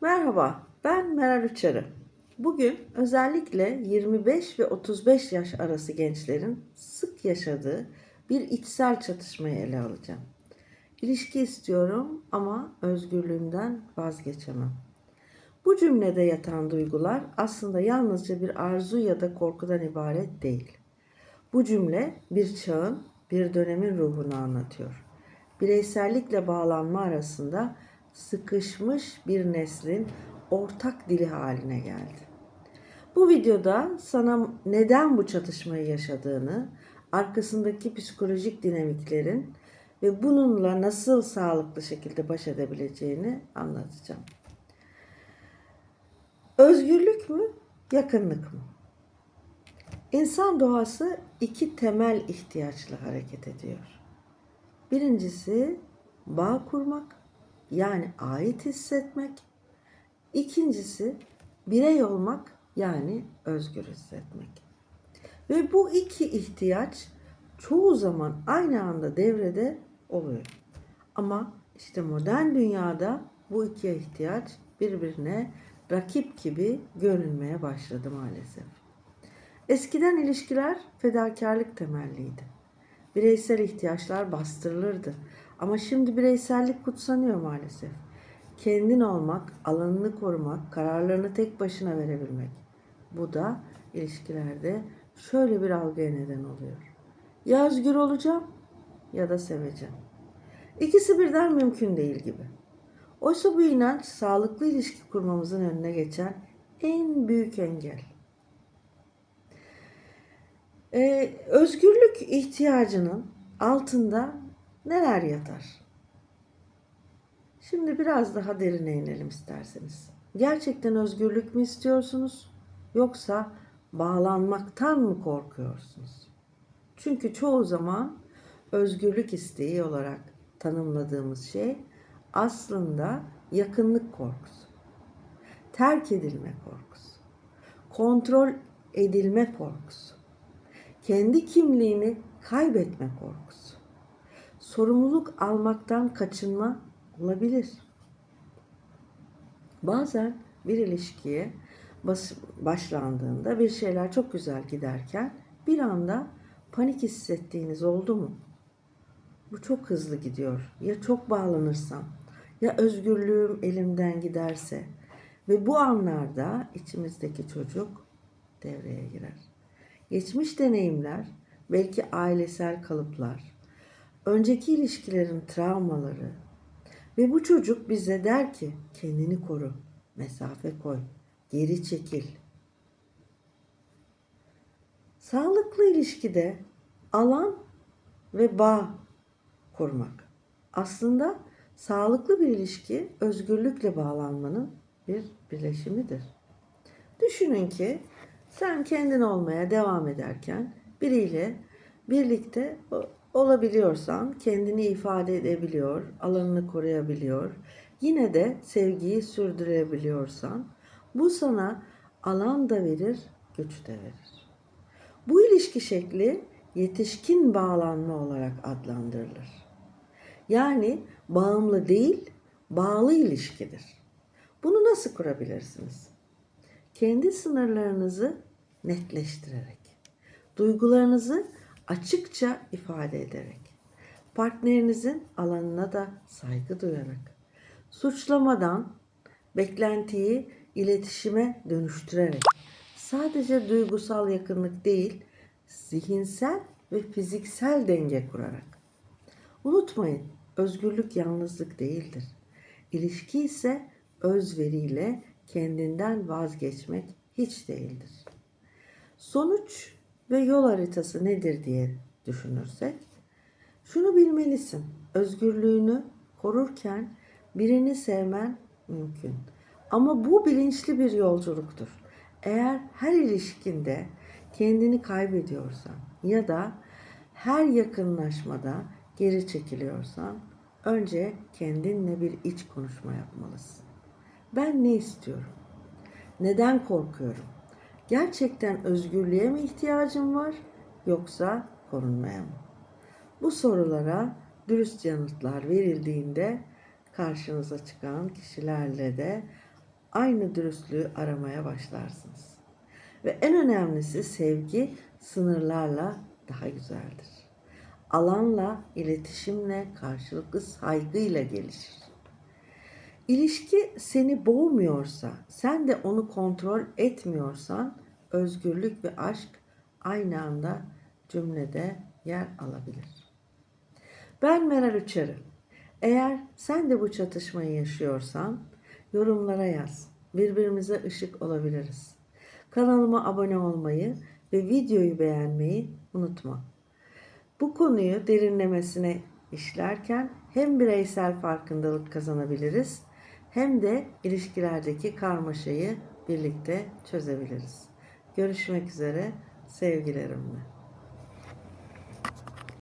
Merhaba, ben Meral Uçarı. Bugün özellikle 25 ve 35 yaş arası gençlerin sık yaşadığı bir içsel çatışmayı ele alacağım. İlişki istiyorum ama özgürlüğümden vazgeçemem. Bu cümlede yatan duygular aslında yalnızca bir arzu ya da korkudan ibaret değil. Bu cümle bir çağın, bir dönemin ruhunu anlatıyor. Bireysellikle bağlanma arasında sıkışmış bir neslin ortak dili haline geldi. Bu videoda sana neden bu çatışmayı yaşadığını, arkasındaki psikolojik dinamiklerin ve bununla nasıl sağlıklı şekilde baş edebileceğini anlatacağım. Özgürlük mü, yakınlık mı? İnsan doğası iki temel ihtiyaçla hareket ediyor. Birincisi bağ kurmak, yani ait hissetmek. İkincisi birey olmak, yani özgür hissetmek. Ve bu iki ihtiyaç çoğu zaman aynı anda devrede oluyor. Ama işte modern dünyada bu iki ihtiyaç birbirine rakip gibi görünmeye başladı maalesef. Eskiden ilişkiler fedakarlık temelliydi. Bireysel ihtiyaçlar bastırılırdı. Ama şimdi bireysellik kutsanıyor maalesef. Kendin olmak, alanını korumak, kararlarını tek başına verebilmek. Bu da ilişkilerde şöyle bir algıya neden oluyor. Ya özgür olacağım ya da seveceğim. İkisi birden mümkün değil gibi. Oysa bu inanç sağlıklı ilişki kurmamızın önüne geçen en büyük engel. Ee, özgürlük ihtiyacının altında neler yatar? Şimdi biraz daha derine inelim isterseniz. Gerçekten özgürlük mü istiyorsunuz yoksa bağlanmaktan mı korkuyorsunuz? Çünkü çoğu zaman özgürlük isteği olarak tanımladığımız şey aslında yakınlık korkusu. Terk edilme korkusu. Kontrol edilme korkusu. Kendi kimliğini kaybetme korkusu. Sorumluluk almaktan kaçınma olabilir. Bazen bir ilişkiye başlandığında bir şeyler çok güzel giderken bir anda panik hissettiğiniz oldu mu? Bu çok hızlı gidiyor. Ya çok bağlanırsam ya özgürlüğüm elimden giderse ve bu anlarda içimizdeki çocuk devreye girer. Geçmiş deneyimler, belki ailesel kalıplar, önceki ilişkilerin travmaları ve bu çocuk bize der ki kendini koru, mesafe koy, geri çekil. Sağlıklı ilişkide alan ve bağ kurmak. Aslında sağlıklı bir ilişki özgürlükle bağlanmanın bir birleşimidir. Düşünün ki sen kendin olmaya devam ederken biriyle birlikte olabiliyorsan kendini ifade edebiliyor, alanını koruyabiliyor. Yine de sevgiyi sürdürebiliyorsan bu sana alan da verir, güç de verir. Bu ilişki şekli yetişkin bağlanma olarak adlandırılır. Yani bağımlı değil, bağlı ilişkidir. Bunu nasıl kurabilirsiniz? Kendi sınırlarınızı netleştirerek, duygularınızı açıkça ifade ederek, partnerinizin alanına da saygı duyarak, suçlamadan beklentiyi iletişime dönüştürerek, sadece duygusal yakınlık değil, zihinsel ve fiziksel denge kurarak. Unutmayın, özgürlük yalnızlık değildir. İlişki ise özveriyle kendinden vazgeçmek hiç değildir. Sonuç ve yol haritası nedir diye düşünürsek, şunu bilmelisin. Özgürlüğünü korurken birini sevmen mümkün. Ama bu bilinçli bir yolculuktur. Eğer her ilişkinde kendini kaybediyorsan ya da her yakınlaşmada geri çekiliyorsan önce kendinle bir iç konuşma yapmalısın. Ben ne istiyorum? Neden korkuyorum? Gerçekten özgürlüğe mi ihtiyacım var yoksa korunmaya mı? Bu sorulara dürüst yanıtlar verildiğinde karşınıza çıkan kişilerle de aynı dürüstlüğü aramaya başlarsınız. Ve en önemlisi sevgi sınırlarla daha güzeldir. Alanla, iletişimle, karşılıklı saygıyla gelişir. İlişki seni boğmuyorsa, sen de onu kontrol etmiyorsan özgürlük ve aşk aynı anda cümlede yer alabilir. Ben Meral Uçarı. Eğer sen de bu çatışmayı yaşıyorsan yorumlara yaz. Birbirimize ışık olabiliriz. Kanalıma abone olmayı ve videoyu beğenmeyi unutma. Bu konuyu derinlemesine işlerken hem bireysel farkındalık kazanabiliriz hem de ilişkilerdeki karmaşayı birlikte çözebiliriz. Görüşmek üzere sevgilerimle.